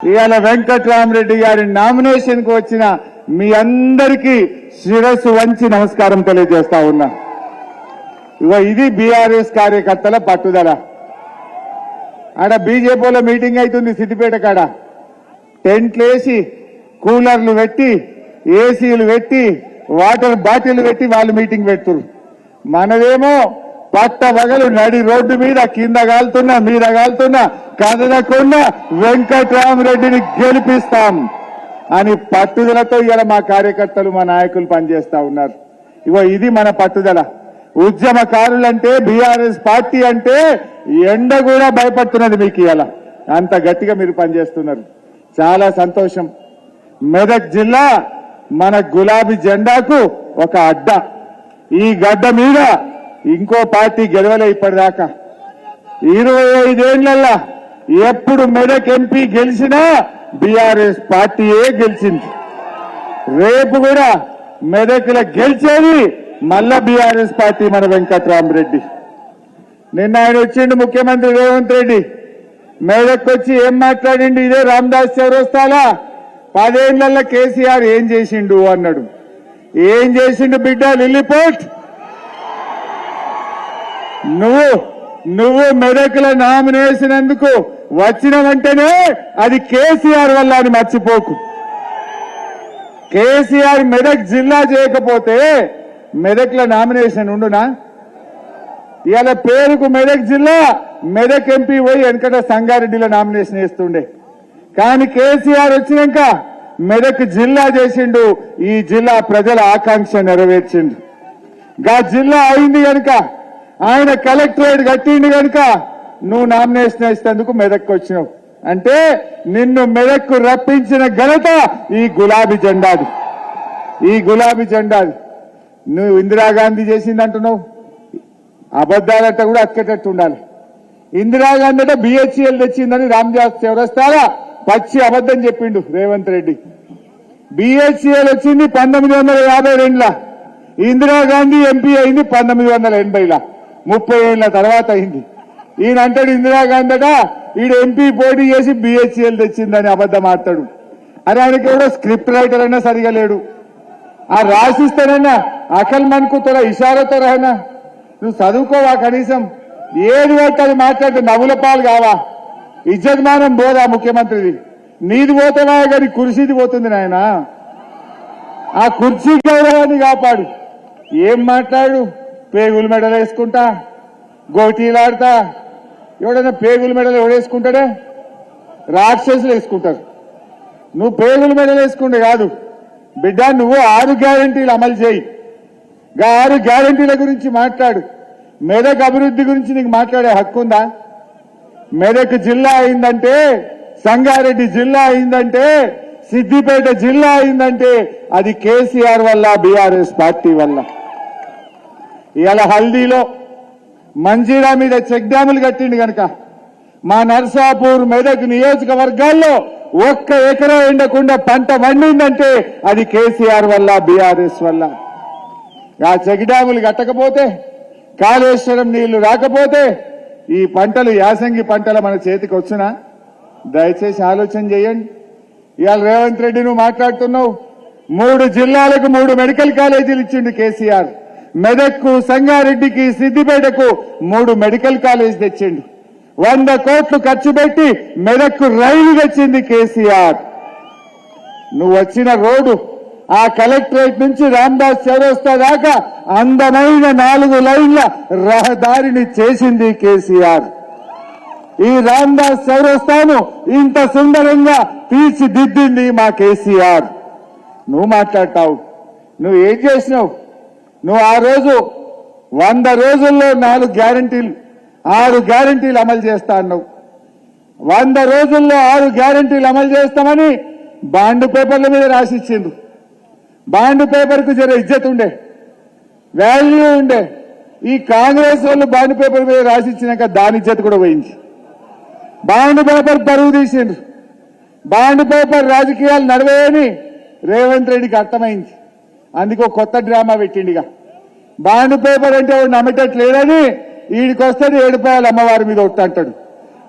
ఇవాళ వెంకట్రామరెడ్డి గారి నామినేషన్కు వచ్చిన మీ అందరికీ శిరస్సు వంచి నమస్కారం తెలియజేస్తా ఉన్నా. ఇగో ఇది బీఆర్ఎస్ కార్యకర్తల పట్టుదల. ఆడ బీజేపీలో మీటింగ్ అవుతుంది సిద్దిపేట కాడ. టెంట్లు వేసి కూలర్లు పెట్టి ఏసీలు పెట్టి వాటర్ బాటిల్ పెట్టి వాళ్ళు మీటింగ్ పెడుతురు మనదేమో పట్ట వగలు నడి రోడ్డు మీద కింద కాలుతున్నా మీద కాలుతున్నా కదలకుండా వెంకట్రామరెడ్డిని గెలిపిస్తాం అని పట్టుదలతో ఇవాళ మా కార్యకర్తలు మా నాయకులు పనిచేస్తా ఉన్నారు. ఇగో ఇది మన పట్టుదల. ఉద్యమకారులంటే బీఆర్ఎస్ పార్టీ అంటే ఎండ కూడా భయపడుతున్నది మీకు ఇవాళ అంత గట్టిగా మీరు పనిచేస్తున్నారు. చాలా సంతోషం. మెదక్ జిల్లా మన గులాబీ జెండాకు ఒక అడ్డ. ఈ గడ్డ మీద ఇంకో పార్టీ గెలవలే ఇప్పటిదాకా. ఇరవై ఐదేళ్ళలో ఎప్పుడు మెదక్ ఎంపీ గెలిచినా బీఆర్ఎస్ పార్టీయే గెలిచింది. రేపు కూడా మెదక్ల గెలిచేది మళ్ళా బీఆర్ఎస్ పార్టీ మన వెంకట్రామరెడ్డి. నిన్న ఆయన వచ్చిండు ముఖ్యమంత్రి రేవంత్ రెడ్డి. మెదక్ వచ్చి ఏం మాట్లాడిండు? ఇదే రామదాస్ చౌరస్తాలా. పదేళ్ళలో కేసీఆర్ ఏం చేసిండు అన్నాడు. ఏం చేసిండు బిడ్డ లిల్లిపోట్ నువ్వు నువ్వు మెదకుల నామినేసినందుకు వచ్చిన వెంటనే అది కేసీఆర్ వల్ల అని మర్చిపోకు. కేసీఆర్ మెదక్ జిల్లా చేయకపోతే మెదక్ల నామినేషన్ ఉండునా? ఇవాళ పేరుకు మెదక్ జిల్లా మెదక్ ఎంపీ పోయి వెనకట సంగారెడ్డిలో నామినేషన్ వేస్తుండే. కానీ కేసీఆర్ వచ్చినాక మెదక్ జిల్లా చేసిండు ఈ జిల్లా ప్రజల ఆకాంక్ష నెరవేర్చిండు. గా జిల్లా అయింది కనుక ఆయన కలెక్టరేట్ కట్టిండు కనుక నువ్వు నామినేషన్ వేసేందుకు మెదక్కు వచ్చినావు. అంటే నిన్ను మెదక్కు రప్పించిన ఘనత ఈ గులాబీ జెండాది. ఈ గులాబీ జెండాది. నువ్వు ఇందిరాగాంధీ చేసింది అంటున్నావు అబద్ధాలంటే కూడా అక్కేటట్టు ఉండాలి. ఇందిరాగాంధీ అంటే బిహెచ్ఎల్ తెచ్చిందని రామ్దాస్ చౌరస్తారా పచ్చి అబద్ధం చెప్పిండు రేవంత్ రెడ్డి. బిహెచ్ఎల్ వచ్చింది పంతొమ్మిది వందల యాభై రెండులా. ఇందిరాగాంధీ ఎంపీ అయింది పంతొమ్మిది వందల ఎనభైలా. ముప్పై ఏళ్ళ తర్వాత అయింది. ఈయన అంటాడు ఇందిరాగాంధీ అట ఈడు ఎంపీ పోటీ చేసి బిహెచ్సిఎల్ తెచ్చిందని అబద్ధం ఆడతాడు. అని ఆయనకి ఎవడో స్క్రిప్ట్ రైటర్ అయినా సరిగా లేడు. ఆ రాసిస్తానన్నా అఖల్ మన్కు తోరా ఇషారతో రహనా నువ్వు చదువుకోవా కనీసం? ఏది పడితే అది మాట్లాడితే నవ్వుల పాలు కావా? ఇజ్జద్మానం పోదా ముఖ్యమంత్రిది. నీది పోతున్నా కానీ కుర్చీది పోతుంది నాయన. ఆ కుర్చీ గౌరవాన్ని కాపాడు? ఏం మాట్లాడు? పేగులు మెడలు వేసుకుంటా గోటీలాడతా. ఎవడైనా పేగులు మెడలు ఎవడేసుకుంటాడే రాక్షసులు వేసుకుంటారు. నువ్వు పేగుల మెడలు వేసుకుంటే కాదు. బిడ్డ నువ్వు ఆరు గ్యారంటీలు అమలు చేయి. గా ఆరు గ్యారంటీల గురించి మాట్లాడు. మెదక్ అభివృద్ధి గురించి నీకు మాట్లాడే హక్కు ఉందా? మెదక్ జిల్లా అయిందంటే సంగారెడ్డి జిల్లా అయిందంటే సిద్దిపేట జిల్లా అయిందంటే అది కేసీఆర్ వల్ల బీఆర్ఎస్ పార్టీ వల్ల. ఇవాళ హల్దీలో మంజీరా మీద చెక్ డ్యాములు కట్టిండు కనుక మా నర్సాపూర్ మెదక్ నియోజకవర్గాల్లో ఒక్క ఎకరా ఎండకుండా పంట వండిందంటే అది కేసీఆర్ వల్ల బీఆర్ఎస్ వల్ల. ఆ చెక్ డ్యాములు కట్టకపోతే కాళేశ్వరం నీళ్ళు రాకపోతే ఈ పంటలు యాసంగి పంటలు మన చేతికి వచ్చినా దయచేసి ఆలోచన చేయండి. ఇవాళ రేవంత్ రెడ్డి నువ్వు మాట్లాడుతున్నావు. మూడు జిల్లాలకు మూడు మెడికల్ కాలేజీలు ఇచ్చిండు కేసీఆర్. మెదక్కు సంగారెడ్డికి సిద్దిపేటకు మూడు మెడికల్ కాలేజ్ తెచ్చిండు. వంద కోట్లు ఖర్చు పెట్టి మెదక్కు రైలు తెచ్చింది కేసీఆర్. నువ్వు వచ్చిన రోడ్డు ఆ కలెక్టరేట్ నుంచి రామ్దాస్ చౌరస్తా దాకా అందమైన నాలుగు లైన్ల రహదారిని చేసింది కేసీఆర్. ఈ రామ్దాస్ చౌరస్తాను ఇంత సుందరంగా తీర్చిదిద్దింది మా కేసీఆర్. నువ్వు మాట్లాడతావు. నువ్వు ఏం చేసినావు? నువ్వు ఆ రోజు వంద రోజుల్లో నాలుగు గ్యారంటీలు ఆరు గ్యారంటీలు అమలు చేస్తా అన్నావు. వంద రోజుల్లో ఆరు గ్యారంటీలు అమలు చేస్తామని బాండ్ పేపర్ల మీద రాసిచ్చిండ్రు. బాండ్ పేపర్కు జర ఇజ్జత్ ఉండే వాల్యూ ఉండే. ఈ కాంగ్రెస్ వాళ్ళు బాండ్ పేపర్ మీద రాసిచ్చినాక దాని ఇజ్జత్ కూడా పోయింది. బాండ్ పేపర్ పరువు తీసిండ్రు. బాండ్ పేపర్ రాజకీయాలు నడవేయని రేవంత్ రెడ్డికి అర్థమైంది. అందుకో కొత్త డ్రామా పెట్టిండిగా బాండ్ పేపర్ అంటే వాడు నమ్మేటట్లేడని ఈడికి వస్తాడు ఏడుపాయలు అమ్మవారి మీద ఒట్టు అంటాడు.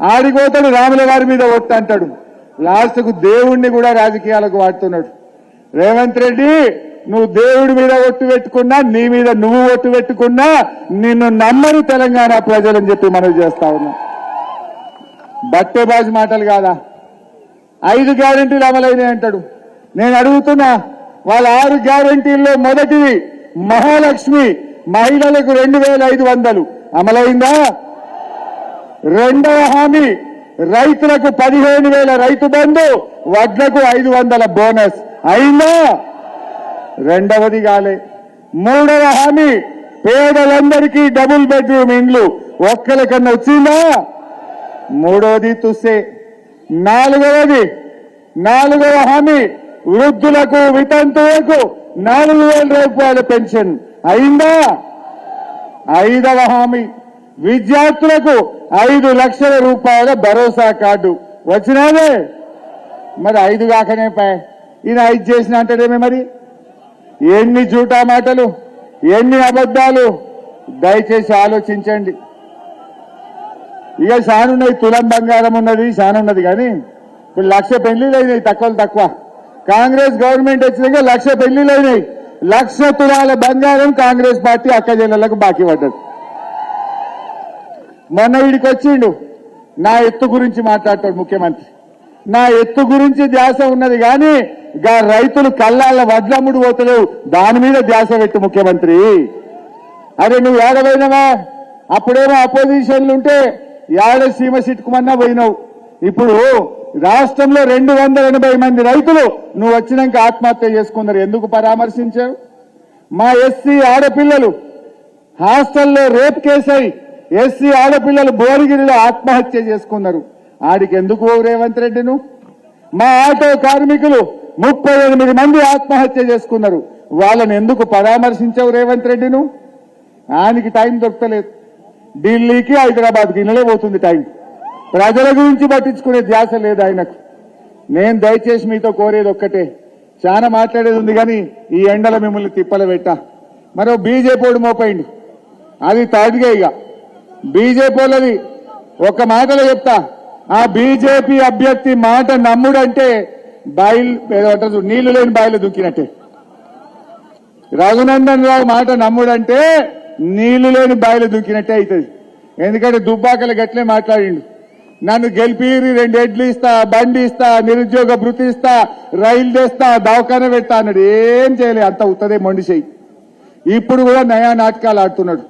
ఆడికి రాముల వారి మీద ఒట్టు అంటాడు. లాస్ట్కు దేవుణ్ణి కూడా రాజకీయాలకు వాడుతున్నాడు. రేవంత్ రెడ్డి నువ్వు దేవుడి మీద ఒట్టు పెట్టుకున్నా నీ మీద నువ్వు ఒట్టు పెట్టుకున్నా నిన్ను నమ్మరు తెలంగాణ ప్రజలని చెప్పి మనవి చేస్తా ఉన్నా. బట్టేబాజ్ మాటలు కాదా? ఐదు గ్యారెంటీలు అమలైనాయి అంటాడు నేను అడుగుతున్నా వాళ్ళ ఆరు గ్యారంటీల్లో మొదటిది మహాలక్ష్మి మహిళలకు రెండు వేల ఐదు వందలు. అమలైందా? రెండవ హామీ రైతులకు పదిహేను వేల రైతు బంధు వడ్లకు ఐదు వందల బోనస్. అయిందా? రెండవది కాలే. మూడవ హామీ పేదలందరికీ డబుల్ బెడ్రూమ్ ఇండ్లు. ఒక్కరికన్నా వచ్చిందా? మూడవది తుస్సే. నాలుగవది నాలుగవ హామీ వృద్ధులకు వితంతువులకు నాలుగు వేల రూపాయల పెన్షన్. అయిందా? ఐదవ హామీ. విద్యార్థులకు ఐదు లక్షల రూపాయల భరోసా కార్డు. వచ్చినాదే మరి ఐదు కాకనే పై. ఈయన ఐదు చేసిన అంటాడేమే మరి? ఎన్ని జూటా మాటలు ఎన్ని అబద్ధాలు? దయచేసి ఆలోచించండి. ఇక శానున్నది తులం బంగారం ఉన్నది శానున్నది కానీ ఇప్పుడు లక్ష పెళ్ళిళ్ళు అయినాయి తక్కువ తక్కువ. కాంగ్రెస్ గవర్నమెంట్ వచ్చినాక లక్ష పెళ్ళిలు అయినాయి. లక్ష తులాల బంగారం కాంగ్రెస్ పార్టీ అక్కజనులకు బాకీ పడ్డది. మొన్న వీడికి వచ్చిండు నా ఎత్తు గురించి మాట్లాడతాడు ముఖ్యమంత్రి. నా ఎత్తు గురించి ధ్యాస ఉన్నది కానీ గా రైతులు కళ్ళాల వడ్లమ్ముడు పోతలేవు. దాని మీద ధ్యాస పెట్టు ముఖ్యమంత్రి. అరే నువ్వు ఏడవైనవా? అప్పుడేమో అపోజిషన్లు ఉంటే ఏడ సీమ సిట్టుకుమన్నా పోయినావు? ఇప్పుడు రాష్ట్రంలో రెండు వందల ఎనభై మంది రైతులు నువ్వు వచ్చినాక ఆత్మహత్య చేసుకున్నారు. ఎందుకు పరామర్శించావు? మా ఎస్సీ ఆడపిల్లలు హాస్టల్లో రేప్ కేసై ఎస్సీ ఆడపిల్లలు భువనగిరిలో ఆత్మహత్య చేసుకున్నారు. ఆడికి ఎందుకు రేవంత్ రెడ్డి నువ్వు మా ఆటో కార్మికులు ముప్పై ఎనిమిది మంది ఆత్మహత్య చేసుకున్నారు. వాళ్ళని ఎందుకు పరామర్శించావు రేవంత్ రెడ్డి నువ్వు ఆయనకి టైం దొరకలేదు. ఢిల్లీకి హైదరాబాద్కి ఇళ్ళే పోతుంది టైం. ప్రజల గురించి పట్టించుకునే ధ్యాస లేదు ఆయనకు. నేను దయచేసి మీతో కోరేది ఒక్కటే. చాలా మాట్లాడేది ఉంది కానీ ఈ ఎండల మిమ్మల్ని తిప్పల పెట్ట మరో బీజేపీ మోపైండు అది తాడిగే ఇక. బీజేపీ ఒక మాటలో చెప్తా. ఆ బీజేపీ అభ్యర్థి మాట నమ్ముడంటే బాయిల్ ఏదో అంటారు నీళ్ళు లేని బాయిలు దుక్కినట్టే రఘునందన్ రావు మాట నమ్ముడంటే నీళ్ళు లేని బాయిలు దుక్కినట్టే అవుతుంది. ఎందుకంటే దుబ్బాకలు గట్లే మాట్లాడిండు. నన్ను గెలిపిరి రెండు ఎడ్లు ఇస్తా బండి ఇస్తా నిరుద్యోగ భృతి ఇస్తా రైలు తెస్తా దవాఖాన పెడతా అన్నాడు. ఏం చేయలే అంత ఉత్తదే మొండి ఇప్పుడు కూడా నయా నాటకాలు ఆడుతున్నాడు.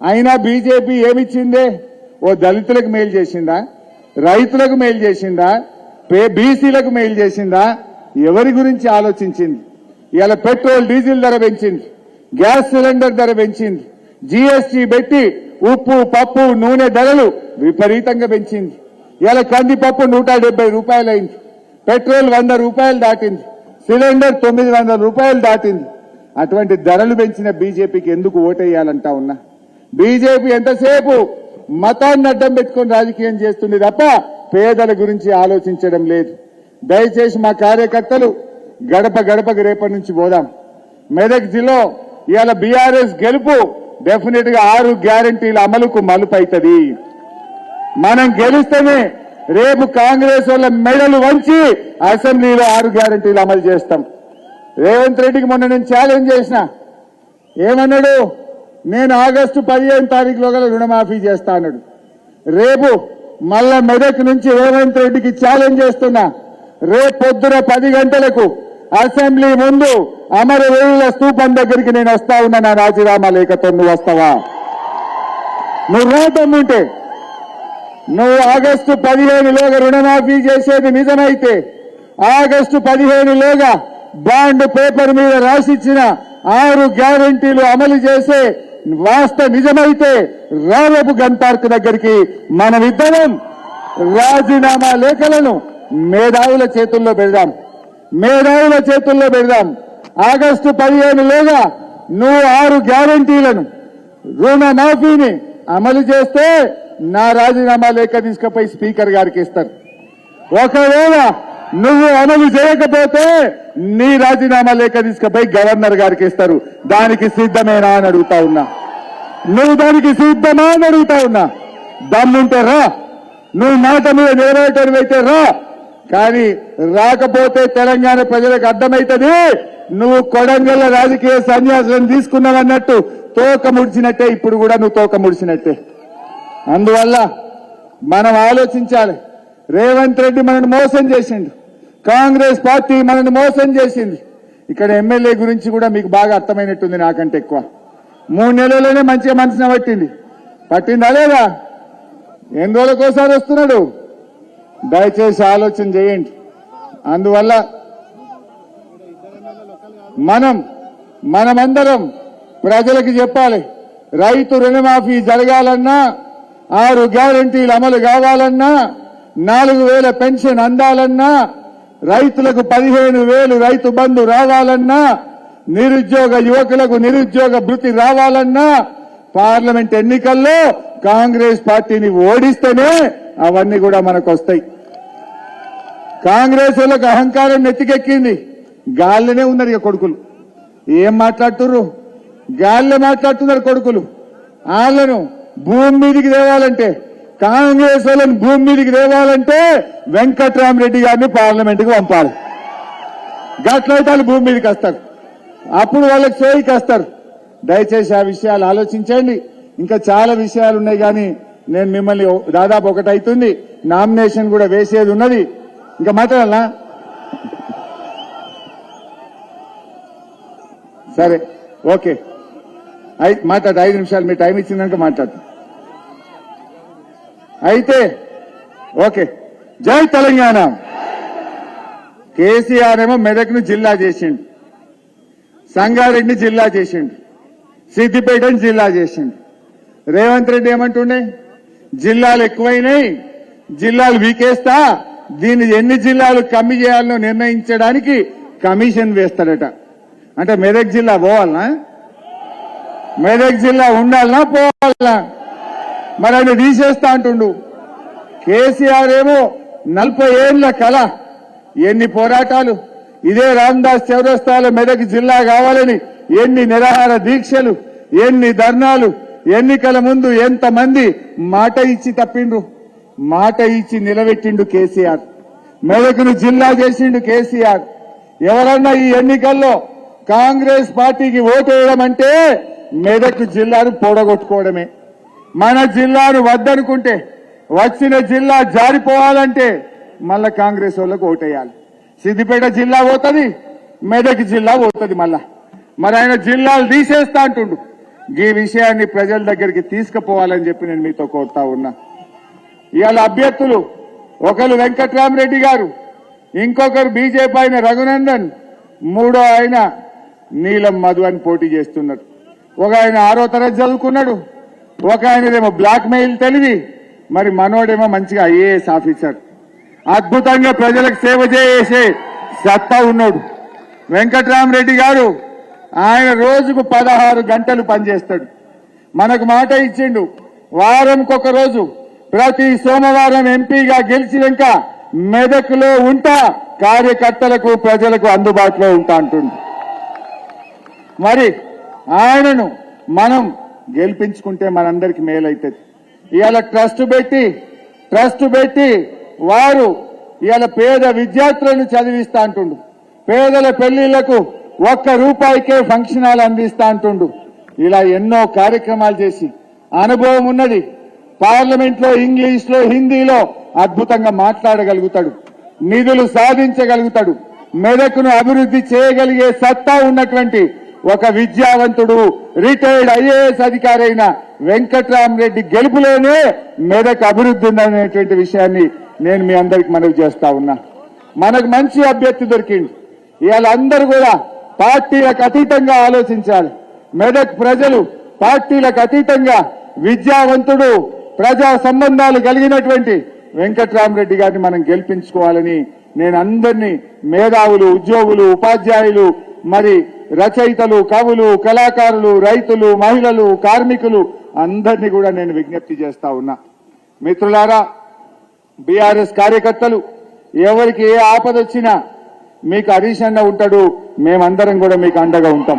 అయినా బీజేపీ ఏమిచ్చిందే? ఓ దళితులకు మేలు చేసిందా? రైతులకు మేలు చేసిందా? పే బీసీలకు మేలు చేసిందా? ఎవరి గురించి ఆలోచించింది? ఇవాళ పెట్రోల్ డీజిల్ ధర పెంచింది. గ్యాస్ సిలిండర్ ధర పెంచింది. జీఎస్టీ పెట్టి ఉప్పు పప్పు నూనె ధరలు విపరీతంగా పెంచింది. ఇలా కందిపప్పు నూట డెబ్బై అయింది. పెట్రోల్ వంద రూపాయలు దాటింది. సిలిండర్ తొమ్మిది వందల రూపాయలు దాటింది. అటువంటి ధరలు పెంచిన బీజేపీకి ఎందుకు ఓటేయాలంటా ఉన్నా? బీజేపీ ఎంతసేపు మతాన్ని అడ్డం పెట్టుకొని రాజకీయం చేస్తుంది తప్ప పేదల గురించి ఆలోచించడం లేదు. దయచేసి మా కార్యకర్తలు గడప గడపకు రేపటి నుంచి పోదాం. మెదక్ జిల్లా ఇవాళ బీఆర్ఎస్ గెలుపు డెఫినెట్గా ఆరు గ్యారంటీల అమలుకు మలుపు అవుతుంది. మనం గెలిస్తేనే రేపు కాంగ్రెస్ వాళ్ళ మెడలు వంచి అసెంబ్లీలో ఆరు గ్యారంటీలు అమలు చేస్తాం. రేవంత్ రెడ్డికి మొన్న నేను ఛాలెంజ్ చేసిన. ఏమన్నాడు? నేను ఆగస్టు పదిహేను తారీఖులో గల రుణమాఫీ చేస్తా అన్నాడు. రేపు మళ్ళా మెదక్ నుంచి రేవంత్ రెడ్డికి ఛాలెంజ్ చేస్తున్నా. రేపు పొద్దున పది గంటలకు అసెంబ్లీ ముందు అమరవేయుల స్తూపం దగ్గరికి నేను వస్తా ఉన్నా నా రాజీనామా లేఖతో నువ్వు వస్తావా? నువ్వు రాతమ్ముంటే నువ్వు ఆగస్టు పదిహేనులోగా రుణమాఫీ చేసేది నిజమైతే ఆగస్టు పదిహేనులోగా బాండ్ పేపర్ మీద రాసిచ్చిన ఆరు గ్యారంటీలు అమలు చేసే వాస్త నిజమైతే రావపు గన్ పార్క్ దగ్గరికి మనమిద్దరం రాజీనామా లేఖలను మేధావుల చేతుల్లో పెడదాం. మేధావుల చేతుల్లో పెడదాం. ఆగస్టు పదిహేనులోగా నువ్వు ఆరు గ్యారంటీలను రుణమాఫీని అమలు చేస్తే నా రాజీనామా లేఖ తీసుకుపోయి స్పీకర్ గారికి ఇస్తారు. ఒకవేళ నువ్వు అమలు చేయకపోతే నీ రాజీనామా లేఖ తీసుకుపోయి గవర్నర్ గారికి ఇస్తారు. దానికి సిద్ధమేనా అని అడుగుతా ఉన్నా. నువ్వు దానికి సిద్ధమా అని అడుగుతా ఉన్నా. దమ్ముంటే రా. నువ్వు మాట మీద నిలబడేటైతే రా. కానీ రాకపోతే తెలంగాణ ప్రజలకు అర్థమైతుంది నువ్వు కొడంగల్ల రాజకీయ సన్యాసం తీసుకున్నావన్నట్టు తోక ముడిచినట్టే ఇప్పుడు కూడా నువ్వు తోక ముడిచినట్టే. అందువల్ల మనం ఆలోచించాలి. రేవంత్ రెడ్డి మనల్ని మోసం చేసిండు. కాంగ్రెస్ పార్టీ మనల్ని మోసం చేసింది. ఇక్కడ ఎమ్మెల్యే గురించి కూడా మీకు బాగా అర్థమైనట్టుంది నాకంటే ఎక్కువ. మూడు నెలల్లోనే మంచిగా మనసున పట్టింది. పట్టిందా లేదా? ఎన్ని రోజులకోసారి వస్తున్నాడు? దయచేసి ఆలోచన చేయండి. అందువల్ల మనం మనమందరం ప్రజలకు చెప్పాలి. రైతు రుణమాఫీ జరగాలన్నా ఆరు గ్యారంటీలు అమలు కావాలన్నా నాలుగు వేల పెన్షన్ అందాలన్నా రైతులకు పదిహేను వేలు రైతు బంధు రావాలన్నా నిరుద్యోగ యువకులకు నిరుద్యోగ భృతి రావాలన్నా పార్లమెంట్ ఎన్నికల్లో కాంగ్రెస్ పార్టీని ఓడిస్తేనే అవన్నీ కూడా మనకు వస్తాయి కాంగ్రెస్ వాళ్ళకు అహంకారం నెత్తికెక్కింది. గాలిలోనే ఉన్నారు ఇక కొడుకులు. ఏం మాట్లాడుతుర్రు? గాలిలో మాట్లాడుతున్నారు కొడుకులు. వాళ్ళను భూమి మీదికి తేవాలంటే కాంగ్రెస్ వాళ్ళని భూమి మీదికి తేవాలంటే వెంకట్రామరెడ్డి గారిని పార్లమెంట్కి పంపాలి. గట్లయితే వాళ్ళు భూమి మీదకి వస్తారు. అప్పుడు వాళ్ళకి చేయికి వస్తారు. దయచేసి ఆ విషయాలు ఆలోచించండి. ఇంకా చాలా విషయాలు ఉన్నాయి కానీ నేను మిమ్మల్ని దాదాపు ఒకటి అవుతుంది. నామినేషన్ కూడా వేసేది ఉన్నది. ఇంకా మాట్లాడాలా? సరే. ఓకే. మాట్లాడు ఐదు నిమిషాలు మీ టైం ఇచ్చిందంటే మాట్లాడు. అయితే ఓకే. జై తెలంగాణ. కేసీఆర్ ఏమో మెదక్ను జిల్లా చేసిండు. సంగారెడ్డిని జిల్లా చేసిండు. సిద్దిపేటని జిల్లా చేసిండు. రేవంత్ రెడ్డి ఏమంటుండే? జిల్లాలు ఎక్కువైనాయి జిల్లాలు వీకేస్తా దీన్ని ఎన్ని జిల్లాలు కమ్మి చేయాలనో నిర్ణయించడానికి కమిషన్ వేస్తాడట. అంటే మెదక్ జిల్లా పోవాలనా? మెదక్ జిల్లా ఉండాలనా? పోవాలనా? మరి ఆయన తీసేస్తా అంటుండు. కేసీఆర్ ఏమో నలభై ఏళ్ళ కళ. ఎన్ని పోరాటాలు? ఇదే రామ్దాస్ చౌరస్తాలో మెదక్ జిల్లా కావాలని ఎన్ని నిరాహార దీక్షలు ఎన్ని ధర్నాలు ఎన్నికల ముందు ఎంతమంది మాట ఇచ్చి తప్పిండు మాట ఇచ్చి నిలబెట్టిండు కేసీఆర్. మెదకును జిల్లా చేసిండు కేసీఆర్. ఎవరన్నా ఈ ఎన్నికల్లో కాంగ్రెస్ పార్టీకి ఓటేయడం అంటే మెదక్ జిల్లాను పోడగొట్టుకోవడమే. మన జిల్లాను వద్దనుకుంటే వచ్చిన జిల్లా జారిపోవాలంటే మళ్ళా కాంగ్రెస్ వాళ్ళకు ఓటేయాలి. సిద్దిపేట జిల్లా పోతుంది మెదక్ జిల్లా పోతుంది మళ్ళా. మరి ఆయన జిల్లాలు తీసేస్తా అంటుండు. ఈ విషయాన్ని ప్రజల దగ్గరికి తీసుకుపోవాలని చెప్పి నేను మీతో కోరుతా ఉన్నా. ఇవాళ అభ్యర్థులు ఒకరు వెంకట్రామరెడ్డి గారు ఇంకొకరు బీజేపీ ఆయన రఘునందన్ మూడో ఆయన నీలం మధు అని పోటీ చేస్తున్నారు. ఒక ఆయన ఆరో తరగతి చదువుకున్నాడు. ఒక ఆయనదేమో బ్లాక్ మెయిల్ తెలివి. మరి మనోడేమో మంచిగా ఐఏఎస్ ఆఫీసర్. అద్భుతంగా ప్రజలకు సేవ చేసే సత్తా ఉన్నాడు. వెంకట్రామరెడ్డి గారు ఆయన రోజుకు పదహారు గంటలు పనిచేస్తాడు. మనకు మాట ఇచ్చిండు వారంకొక రోజు ప్రతి సోమవారం ఎంపీగా గెలిచినాక మెదక్లో ఉంటా కార్యకర్తలకు ప్రజలకు అందుబాటులో ఉంటా అంటుండు. మరి ఆయనను మనం గెలిపించుకుంటే మనందరికి మేలైతుంది. ఇవాళ ట్రస్ట్ పెట్టి ట్రస్ట్ పెట్టి వారు ఇవాళ పేద విద్యార్థులను చదివిస్తా అంటుండు. పేదల పెళ్ళిళ్ళకు ఒక్క రూపాయికే ఫంక్షన్ హాల్ అందిస్తా అంటుండు. ఇలా ఎన్నో కార్యక్రమాలు చేసి అనుభవం ఉన్నది. పార్లమెంట్లో ఇంగ్లీష్లో హిందీలో అద్భుతంగా మాట్లాడగలుగుతాడు. నిధులు సాధించగలుగుతాడు. మెదకును అభివృద్ధి చేయగలిగే సత్తా ఉన్నటువంటి ఒక విద్యావంతుడు రిటైర్డ్ ఐఏఎస్ అధికారి అయిన వెంకట్రామరెడ్డి గెలుపులోనే మెదక్ అభివృద్ధి ఉందనేటువంటి విషయాన్ని నేను మీ అందరికి మనవి చేస్తా ఉన్నా. మనకు మంచి అభ్యర్థి దొరికింది ఇవాళ అందరూ కూడా పార్టీలకు అతీతంగా ఆలోచించాలి. మెదక్ ప్రజలు పార్టీలకు అతీతంగా విద్యావంతుడు ప్రజా సంబంధాలు కలిగినటువంటి వెంకట్రామరెడ్డి గారిని మనం గెలిపించుకోవాలని నేను అందరినీ మేధావులు ఉద్యోగులు ఉపాధ్యాయులు మరి రచయితలు కవులు కళాకారులు రైతులు మహిళలు కార్మికులు అందరినీ కూడా నేను విజ్ఞప్తి చేస్తా ఉన్నా. మిత్రులారా బీఆర్ఎస్ కార్యకర్తలు ఎవరికి ఏ ఆపద వచ్చినా మీకు హరీష్ అన్న ఉంటాడు మేమందరం కూడా మీకు అండగా ఉంటాం.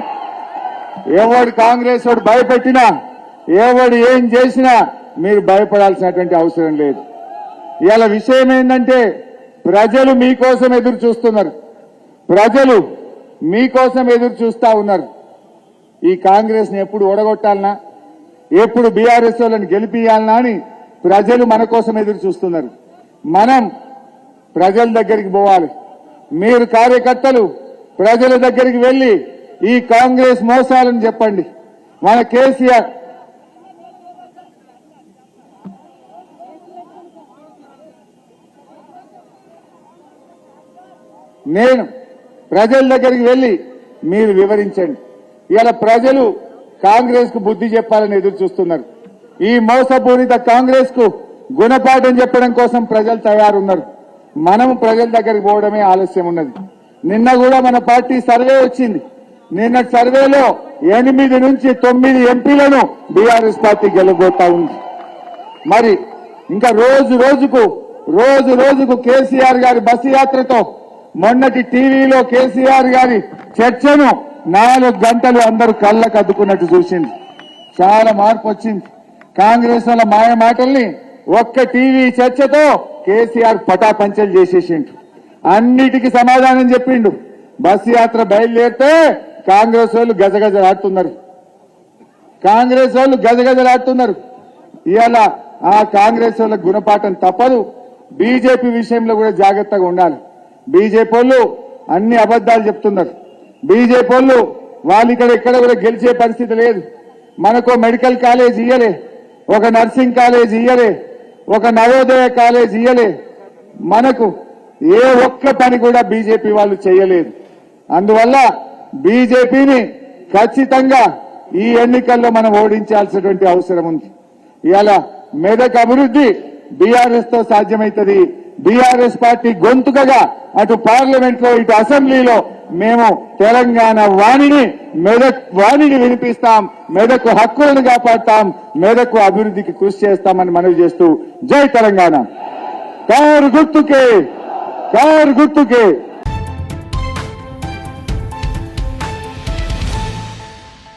ఎవడు కాంగ్రెస్ వాడు భయపెట్టినా ఎవడు ఏం చేసినా మీరు భయపడాల్సినటువంటి అవసరం లేదు. ఇవాళ విషయం ఏంటంటే ప్రజలు మీకోసం ఎదురు చూస్తున్నారు. ప్రజలు మీకోసం ఎదురు చూస్తా ఉన్నారు. ఈ కాంగ్రెస్ని ఎప్పుడు ఓడగొట్టాలనా? ఎప్పుడు బీఆర్ఎస్ వాళ్ళని గెలిపియాలనా అని ప్రజలు మన కోసం ఎదురు చూస్తున్నారు. మనం ప్రజల దగ్గరికి పోవాలి. మీరు కార్యకర్తలు ప్రజల దగ్గరికి వెళ్ళి ఈ కాంగ్రెస్ మోసాలని చెప్పండి. మన కేసీఆర్ నేను ప్రజల దగ్గరికి వెళ్ళి మీరు వివరించండి. ఇలా ప్రజలు కాంగ్రెస్కు బుద్ధి చెప్పాలని ఎదురు చూస్తున్నారు. ఈ మోసపూరిత కాంగ్రెస్కు గుణపాఠం చెప్పడం కోసం ప్రజలు తయారున్నారు. మనం ప్రజల దగ్గరికి పోవడమే ఆలస్యం ఉన్నది. నిన్న కూడా మన పార్టీ సర్వే వచ్చింది. నిన్న సర్వేలో ఎనిమిది నుంచి తొమ్మిది ఎంపీలను బీఆర్ఎస్ పార్టీ గెలబోతా ఉంది. మరి ఇంకా రోజు రోజుకు రోజు రోజుకు కేసీఆర్ గారి బస్సు యాత్రతో మొన్నటి టీవీలో కేసీఆర్ గారి చర్చను నాలుగు గంటలు అందరూ కళ్ళకు అద్దుకున్నట్టు చూసింది. చాలా మార్పు వచ్చింది. కాంగ్రెస్ వాళ్ళ మాయ మాటల్ని ఒక్క టీవీ చర్చతో కేసీఆర్ పటాపంచలు చేసేసిండు అన్నిటికీ సమాధానం చెప్పిండు. బస్సు యాత్ర బయలుదేరితే కాంగ్రెస్ వాళ్ళు గజగజలాడుతున్నారు కాంగ్రెస్ వాళ్ళు గజగజలాడుతున్నారు ఇవాళ ఆ కాంగ్రెస్ వాళ్ళ గుణపాఠం తప్పదు. బీజేపీ విషయంలో కూడా జాగ్రత్తగా ఉండాలి. బీజేపీ వాళ్ళు అన్ని అబద్ధాలు చెప్తున్నారు. బీజేపీ వాళ్ళు వాళ్ళు ఇక్కడ ఎక్కడ కూడా గెలిచే పరిస్థితి లేదు. మనకు మెడికల్ కాలేజ్ ఇయ్యలే ఒక నర్సింగ్ కాలేజ్ ఇయ్యలే ఒక నవోదయ కాలేజ్ ఇయ్యలే. మనకు ఏ ఒక్క పని కూడా బీజేపీ వాళ్ళు చేయలేదు. అందువల్ల బీజేపీని ఖచ్చితంగా ఈ ఎన్నికల్లో మనం ఓడించాల్సినటువంటి అవసరం ఉంది. ఇవాళ మెదక్ అభివృద్ధి బీఆర్ఎస్తో సాధ్యమవుతుంది. బీఆర్ఎస్ పార్టీ గొంతుకగా అటు పార్లమెంట్లో ఇటు అసెంబ్లీలో మేము తెలంగాణ వాణిని మెదక్ వాణిని వినిపిస్తాం మెదక్ హక్కులను కాపాడతాం మెదక్ అభివృద్ధికి కృషి చేస్తామని మనవి చేస్తూ జై తెలంగాణ. కారు గుర్తుకే కారు గుర్తుకే.